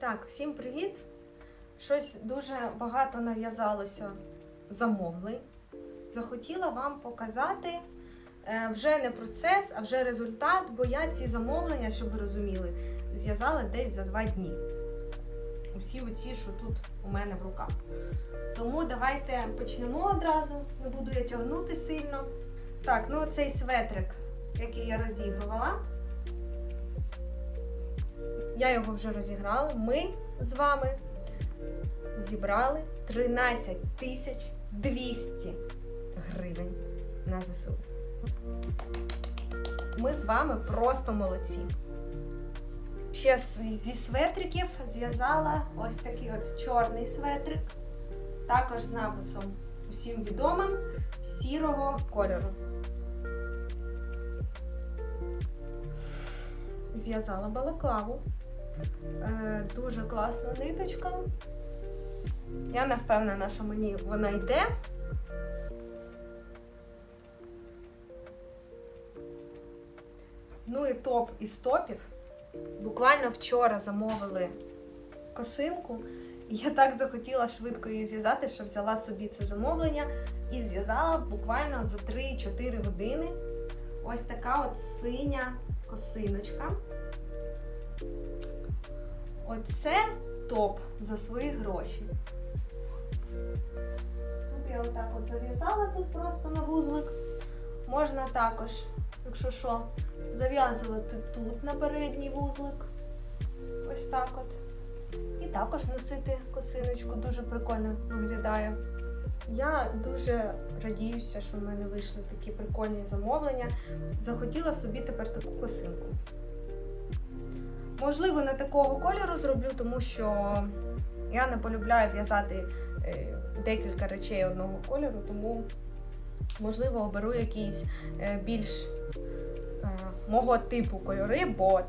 Так, всім привіт! Щось дуже багато нав'язалося замовлень. Захотіла вам показати е, вже не процес, а вже результат, бо я ці замовлення, щоб ви розуміли, зв'язала десь за два дні. Усі оці, що тут у мене в руках. Тому давайте почнемо одразу, не буду я тягнути сильно. Так, ну цей светрик, який я розігрувала. Я його вже розіграла. Ми з вами зібрали 13 тисяч 200 гривень на ЗСУ. Ми з вами просто молодці. Ще зі светриків зв'язала ось такий от чорний светрик, також з написом усім відомим сірого кольору. Зв'язала балаклаву. Е, дуже класна ниточка. Я не впевнена, що мені вона йде. Ну і топ із топів. Буквально вчора замовили косинку, і я так захотіла швидко її зв'язати, що взяла собі це замовлення і зв'язала буквально за 3-4 години. Ось така от синя косиночка. Оце топ за свої гроші. Тут я отак от зав'язала тут просто на вузлик. Можна також, якщо що, зав'язувати тут на передній вузлик. Ось так от. І також носити косиночку, дуже прикольно виглядає. Я дуже радіюся, що в мене вийшли такі прикольні замовлення. Захотіла собі тепер таку косинку. Можливо, не такого кольору зроблю, тому що я не полюбляю в'язати е, декілька речей одного кольору, тому, можливо, оберу якийсь е, більш е, мого типу кольори, бо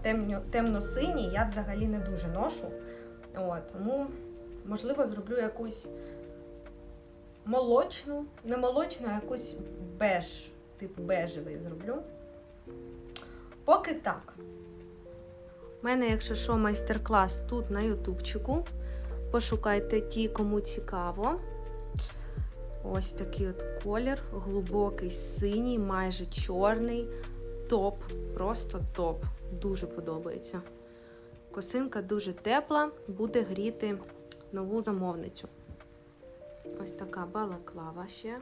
темно-синій я взагалі не дуже ношу. От, тому, можливо, зроблю якусь молочну, не молочну, а якусь беж, типу бежевий зроблю. Поки так. У мене, якщо що, майстер-клас тут на ютубчику. Пошукайте ті, кому цікаво. Ось такий от колір, глибокий синій, майже чорний. Топ, просто топ. Дуже подобається. Косинка дуже тепла, буде гріти нову замовницю. Ось така балаклава ще.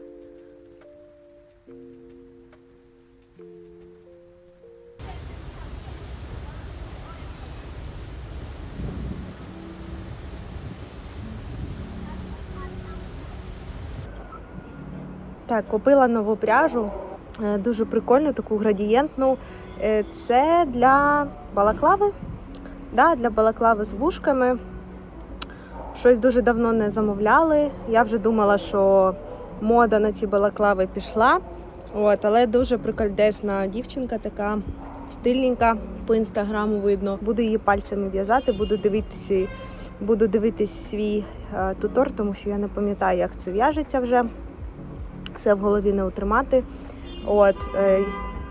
Так, купила нову пряжу. е, Дуже прикольну, таку градієнтну. Е, Це для балаклави. Да, для балаклави з вушками. Щось дуже давно не замовляли. Я вже думала, що мода на ці балаклави пішла. От, але дуже прикольдесна дівчинка, така стильненька по інстаграму видно. Буду її пальцями в'язати, буду дивитися, буду дивитись свій е, тутор, тому що я не пам'ятаю, як це в'яжеться вже все в голові не утримати. От, е,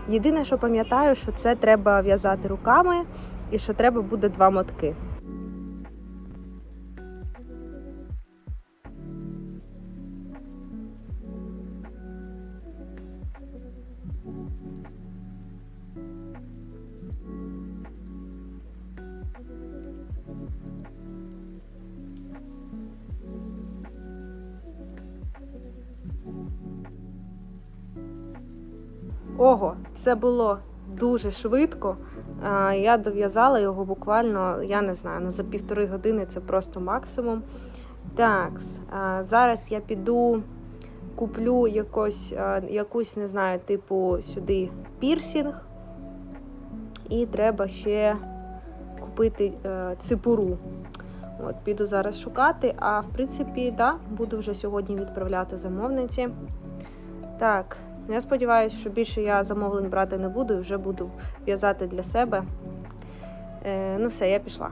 єдине, що пам'ятаю, що це треба в'язати руками і що треба буде два мотки. Це було дуже швидко. Я дов'язала його буквально, я не знаю, ну за півтори години це просто максимум. Так, зараз я піду, куплю якось, якусь, не знаю, типу сюди пірсінг. І треба ще купити е, ципуру. От, піду зараз шукати, а в принципі, да, буду вже сьогодні відправляти замовниці. Так, я сподіваюся, що більше я замовлень брати не буду і вже буду в'язати для себе. Е, ну все, я пішла.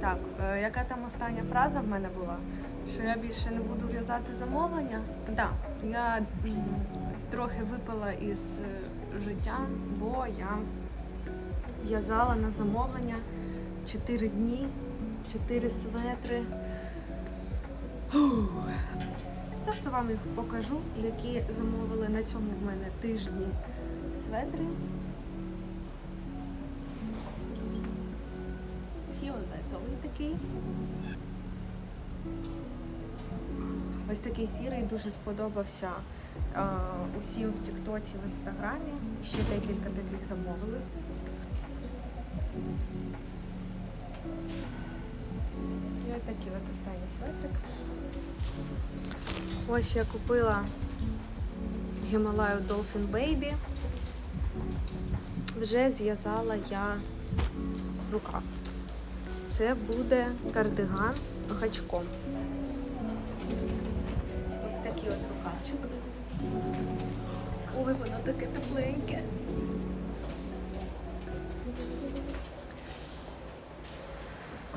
Так, е, яка там остання фраза в мене була? Що я більше не буду в'язати замовлення? Так, да, я трохи випала із е, життя, бо я в'язала на замовлення 4 дні, 4 светри. Просто вам їх покажу, які замовили на цьому в мене тижні светри. Фіолетовий такий. Ось такий сірий дуже сподобався е, усім в Тіктоці, в інстаграмі. Ще декілька таких замовили. І ось такий от останній светрик. Ось я купила Гімалаю Dolphin Baby. Вже зв'язала я рукав. Це буде кардиган гачком. Ось такий от рукавчик. Ой, воно таке тепленьке.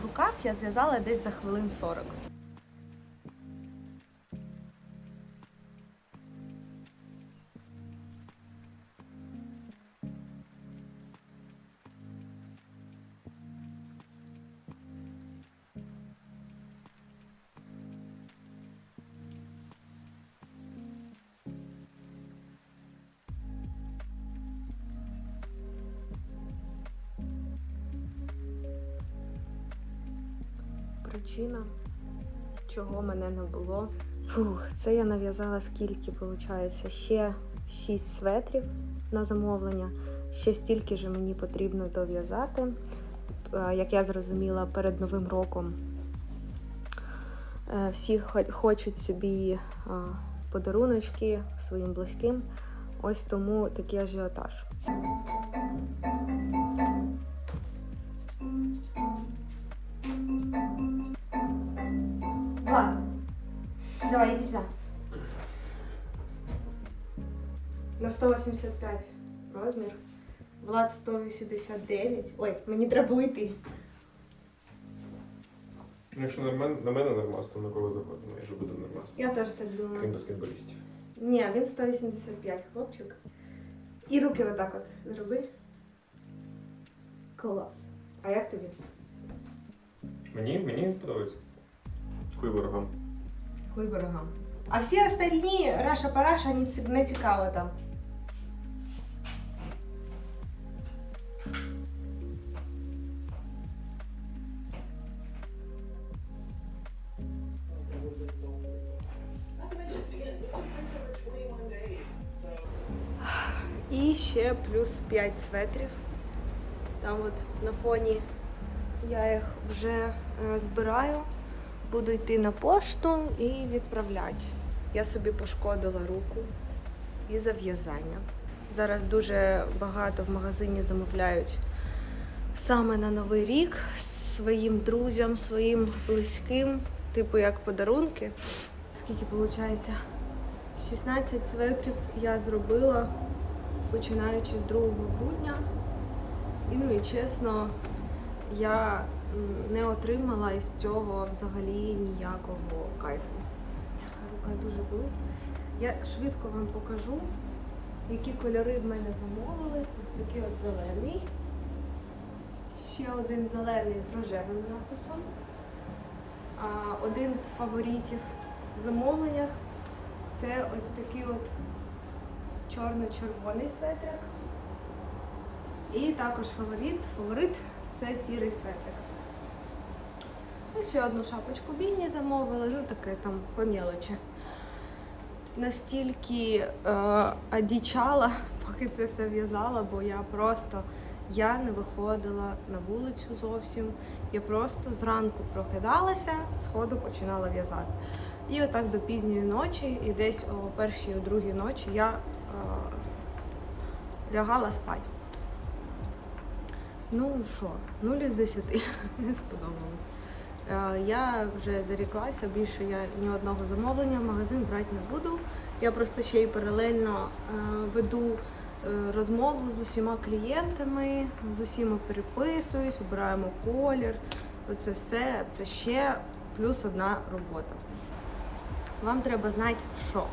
Рукав я зв'язала десь за хвилин 40. Причина, чого мене не було. Фух, це я нав'язала скільки, виходить, ще 6 светрів на замовлення. Ще стільки ж мені потрібно дов'язати. Е, Як я зрозуміла, перед Новим роком е, всі хочуть собі е, подаруночки своїм близьким. Ось тому такий ажіотаж. Давай, иди сюда. На 185 розмір. Влад 189. Ой, мені треба уйти. Ну, Якщо на мене, на мене нормас, то на кого завгодно, майже буде нормас. Я теж так думаю. Крім баскетболістів. Ні, він 185, хлопчик. І руки отак от зроби. Клас. А як тобі? Мені, мені подобається. Хуй ворогам. Хуй. А всі остальні раша параша не ці- не цікаво там. І ще плюс 5 светрів. Там от на фоні я їх вже збираю. Буду йти на пошту і відправляти. Я собі пошкодила руку і зав'язання. Зараз дуже багато в магазині замовляють саме на Новий рік своїм друзям, своїм близьким, типу як подарунки. Скільки виходить? 16 светрів я зробила починаючи з 2 грудня. І ну і чесно, я не отримала із цього взагалі ніякого кайфу. Рука дуже болить. Я швидко вам покажу, які кольори в мене замовили. Ось такий от зелений. Ще один зелений з рожевим написом. Один з фаворитів в замовленнях це ось такий от чорно-червоний светрик. І також фаворит. Фаворит це сірий светрик. І ще одну шапочку Біні замовила, ну таке там по мелочі. Настільки е, одічала, поки це все в'язала, бо я просто я не виходила на вулицю зовсім. Я просто зранку прокидалася, сходу починала в'язати. І отак до пізньої ночі, і десь о першій, о другій ночі я е, лягала спати. Ну що, 0 із 10 не сподобалось. Е, Я вже заріклася, більше я ні одного замовлення в магазин брати не буду. Я просто ще й паралельно е, веду е, розмову з усіма клієнтами, з усіма переписуюсь, обираємо колір. Оце все, це ще плюс одна робота. Вам треба знати, що?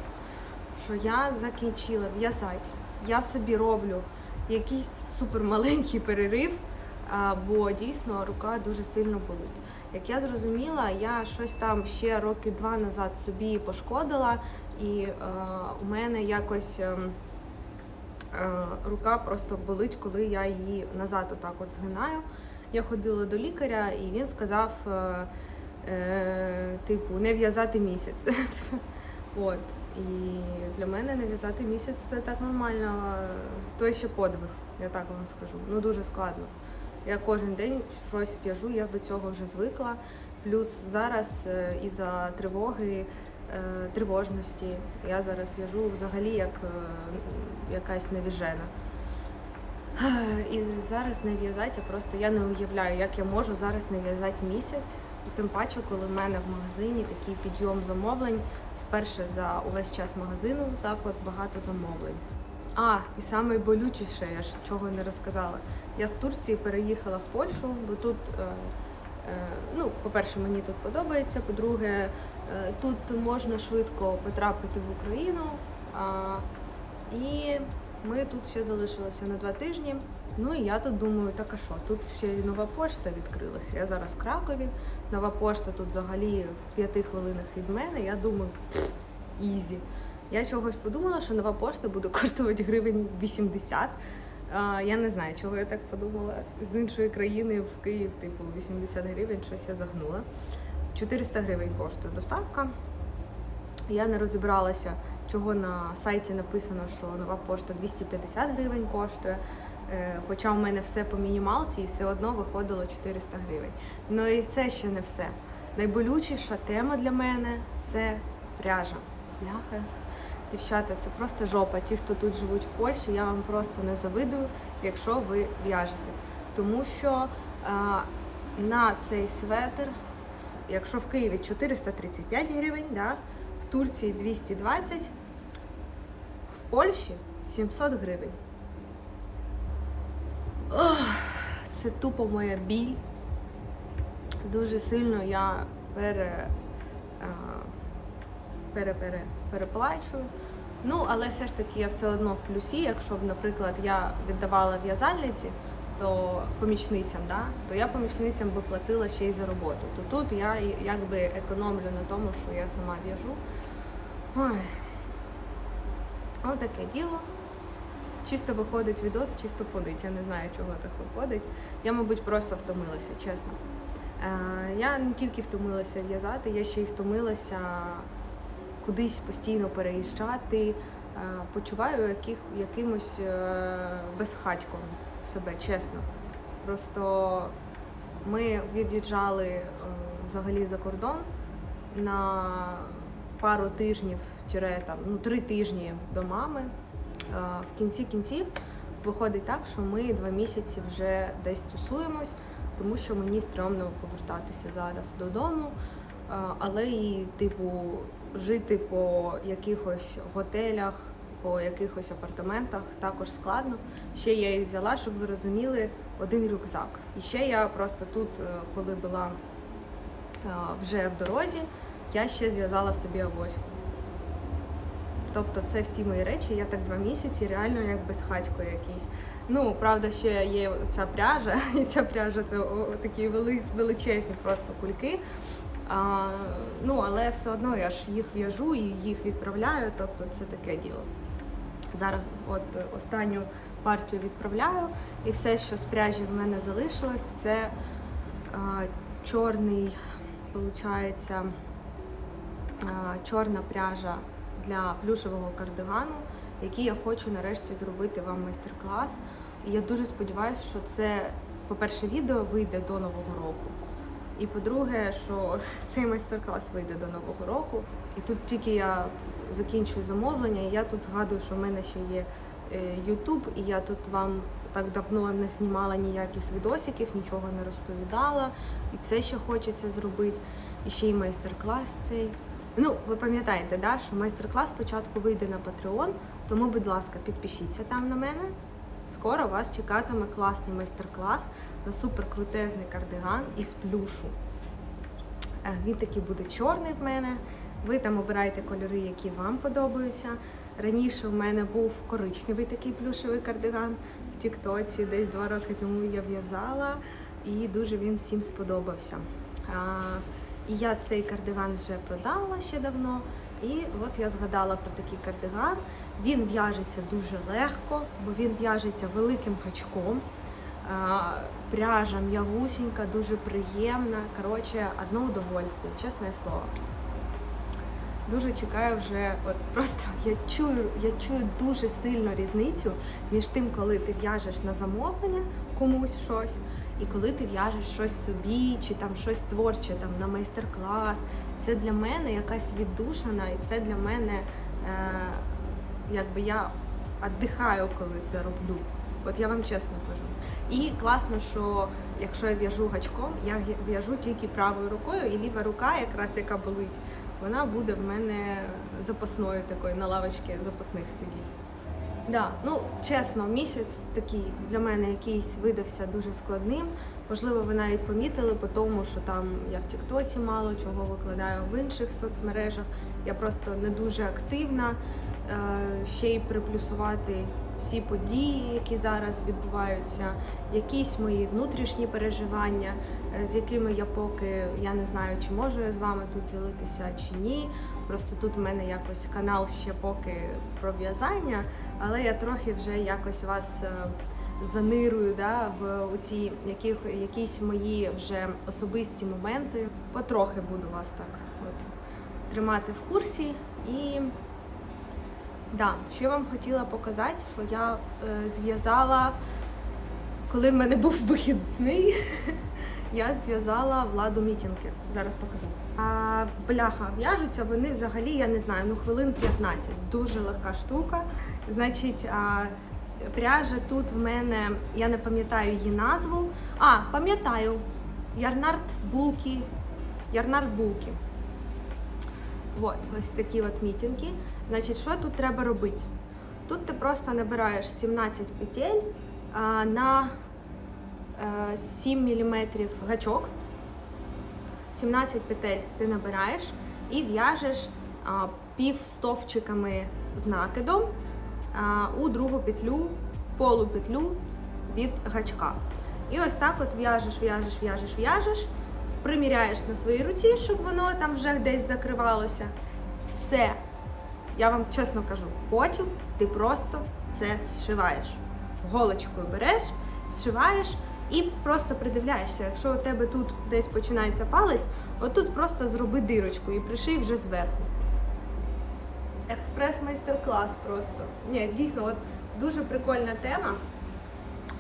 Що я закінчила в'язати. Я собі роблю якийсь супермаленький перерив, бо дійсно рука дуже сильно болить. Як я зрозуміла, я щось там ще роки два назад собі пошкодила, і е, у мене якось. ем, е, рука просто болить, коли я її назад отак от згинаю. Я ходила до лікаря, і він сказав, е, е, типу, не в'язати місяць. От. І для мене не в'язати місяць це так нормально. То ще подвиг, я так вам скажу. Ну дуже складно. Я кожен день щось в'яжу, я до цього вже звикла. Плюс зараз е, із-за тривоги, е, тривожності я зараз в'яжу взагалі як е, якась невіжена. І зараз не в'язати, просто я не уявляю, як я можу зараз не в'язати місяць. Тим паче, коли в мене в магазині такий підйом замовлень, вперше за увесь час магазину так от багато замовлень. А, і саме болючіше, я ж чого не розказала. Я з Турції переїхала в Польщу, бо тут, е, е, ну, по-перше, мені тут подобається. По-друге, е, тут можна швидко потрапити в Україну. А, і ми тут ще залишилися на два тижні. Ну і я тут думаю, так а що? Тут ще й нова пошта відкрилася. Я зараз в Кракові. Нова пошта тут взагалі в п'яти хвилинах від мене. Я думаю, «Пф, ізі. Я чогось подумала, що нова пошта буде коштувати гривень 80. Я не знаю, чого я так подумала. З іншої країни в Київ, типу, 80 гривень, щось я загнула. 400 гривень коштує доставка. Я не розібралася, чого на сайті написано, що нова пошта 250 гривень коштує. Е, Хоча у мене все по мінімалці і все одно виходило 400 гривень. Ну і це ще не все. Найболючіша тема для мене це пряжа. Бляха. Дівчата, це просто жопа. Ті, хто тут живуть в Польщі, я вам просто не завидую, якщо ви в'яжете. Тому що е, на цей светр, якщо в Києві 435 гривень, да, в Турції 220, в Польщі 700 гривень. Ох, це тупо моя біль. Дуже сильно я пере, а, пере, пере, переплачую. Ну, але все ж таки я все одно в плюсі. Якщо б, наприклад, я віддавала в'язальниці, то помічницям, да, то я помічницям би платила ще й за роботу. То тут я якби економлю на тому, що я сама в'яжу. Ой. Отаке діло. Чисто виходить відос, чисто подить. Я не знаю, чого так виходить. Я, мабуть, просто втомилася, чесно. Е, я не тільки втомилася в'язати, я ще й втомилася кудись постійно переїжджати. Е, почуваю яких, якимось е, безхатьком себе, чесно. Просто ми від'їжджали е, взагалі за кордон на пару тижнів, там, ну, три тижні до мами. В кінці кінців виходить так, що ми два місяці вже десь тусуємось, тому що мені стрьомно повертатися зараз додому. Але і, типу, жити по якихось готелях, по якихось апартаментах також складно. Ще я їх взяла, щоб ви розуміли, один рюкзак. І ще я просто тут, е, коли була е, вже в дорозі, я ще зв'язала собі авоську. Тобто це всі мої речі, я так два місяці, реально як безхатько якийсь. Ну, правда, ще є ця пряжа, і ця пряжа це такі вели, величезні просто кульки. А, ну, але все одно я ж їх в'яжу і їх відправляю, тобто це таке діло. Зараз от останню партію відправляю, і все, що з пряжі в мене залишилось, це а, чорний, виходить, чорна пряжа для плюшевого кардигану, який я хочу нарешті зробити вам майстер-клас. І я дуже сподіваюся, що це, по-перше, відео вийде до Нового року. І по-друге, що цей майстер-клас вийде до Нового року. І тут тільки я закінчую замовлення, і я тут згадую, що в мене ще є е, YouTube, і я тут вам так давно не знімала ніяких відосиків, нічого не розповідала. І це ще хочеться зробити. І ще й майстер-клас цей. Ну, ви пам'ятаєте, да, що майстер-клас спочатку вийде на Patreon, тому, будь ласка, підпишіться там на мене. Скоро вас чекатиме класний майстер-клас на суперкрутезний кардиган із плюшу. Е, Він такий буде чорний в мене. Ви там обираєте кольори, які вам подобаються. Раніше у мене був коричневий такий плюшевий кардиган в Тіктоці, десь два роки тому я в'язала, і дуже він всім сподобався. І я цей кардиган вже продала ще давно. І от я згадала про такий кардиган. Він в'яжеться дуже легко, бо він в'яжеться великим гачком. Пряжа м'ягусінька, дуже приємна. Коротше, одно удовольствие, чесне слово. Дуже чекаю вже, от просто я чую, я чую дуже сильно різницю між тим, коли ти в'яжеш на замовлення комусь щось, і коли ти в'яжеш щось собі, чи там щось творче, там на майстер-клас. Це для мене якась віддушина, і це для мене е, якби я віддихаю, коли це роблю. От я вам чесно кажу. І класно, що якщо я в'яжу гачком, я в'яжу тільки правою рукою, і ліва рука, якраз яка болить, вона буде в мене запасною такою на лавочці запасних сидіть. Да, ну чесно, місяць такий для мене якийсь видався дуже складним. Можливо, ви навіть помітили по тому, що там я в Тіктоці мало чого викладаю в інших соцмережах. Я просто не дуже активна. Е, Ще й приплюсувати всі події, які зараз відбуваються, якісь мої внутрішні переживання, е, з якими я поки я не знаю, чи можу я з вами тут ділитися чи ні. Просто тут в мене якось канал ще поки про в'язання, але я трохи вже якось вас е, занирую да, в ці якісь мої вже особисті моменти. Потрохи буду вас так от тримати в курсі. І да, що я вам хотіла показати, що я е, зв'язала, коли в мене був вихідний, я зв'язала владу мітінги. Зараз покажу. А бляха, в'яжуться вони взагалі, я не знаю, ну хвилин 15. Дуже легка штука. Значить, а, пряжа тут в мене, я не пам'ятаю її назву. А, пам'ятаю, Ярнард Булки. Ярнард Булки. От, ось такі от мітинги. Значить, що тут треба робити? Тут ти просто набираєш 17 петель а, на е, 7 мм гачок. 17 петель ти набираєш і в'яжеш а, пів стовпчиками з накидом а, у другу петлю, полупетлю від гачка. І ось так от в'яжеш, в'яжеш, в'яжеш, в'яжеш, приміряєш на своїй руці, щоб воно там вже десь закривалося. Все. Я вам чесно кажу, потім ти просто це зшиваєш. Голочкою береш, зшиваєш і просто придивляєшся. Якщо у тебе тут десь починається палець, отут просто зроби дирочку і приший вже зверху. Експрес-майстер-клас просто. Ні, дійсно, от дуже прикольна тема.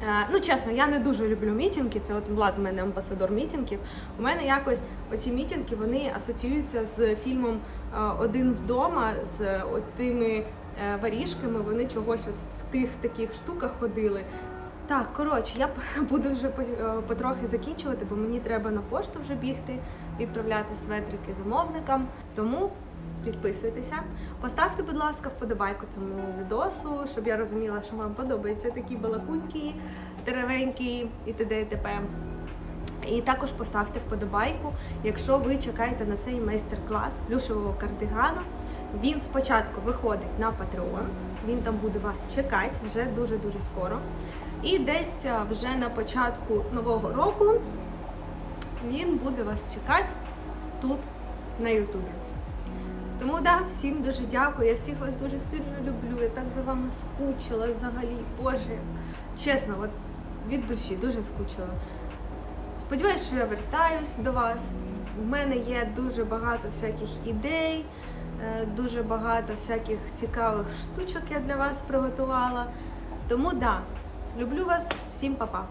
Е, Ну, чесно, я не дуже люблю мітинги. Це от Влад в мене амбасадор мітингів. У мене якось оці мітинги вони асоціюються з фільмом е, Один вдома з тими е, варіжками. Вони чогось от в тих таких штуках ходили. Так, коротше, я буду вже по- потрохи закінчувати, бо мені треба на пошту вже бігти, відправляти светрики замовникам. Тому підписуйтеся. Поставте, будь ласка, вподобайку цьому відосу, щоб я розуміла, що вам подобаються такі балакульки, деревенькі і т.д. і т.п. І також поставте вподобайку, якщо ви чекаєте на цей майстер-клас плюшевого кардигану. Він спочатку виходить на Patreon, він там буде вас чекати вже дуже-дуже скоро. І десь вже на початку нового року він буде вас чекати тут, на Ютубі. Тому да, всім дуже дякую. Я всіх вас дуже сильно люблю. Я так за вами скучила взагалі. Боже, чесно, от від душі дуже скучила. Сподіваюсь, що я вертаюсь до вас. У мене є дуже багато всяких ідей, е, дуже багато всяких цікавих штучок я для вас приготувала. Тому да, люблю вас, всім па-па.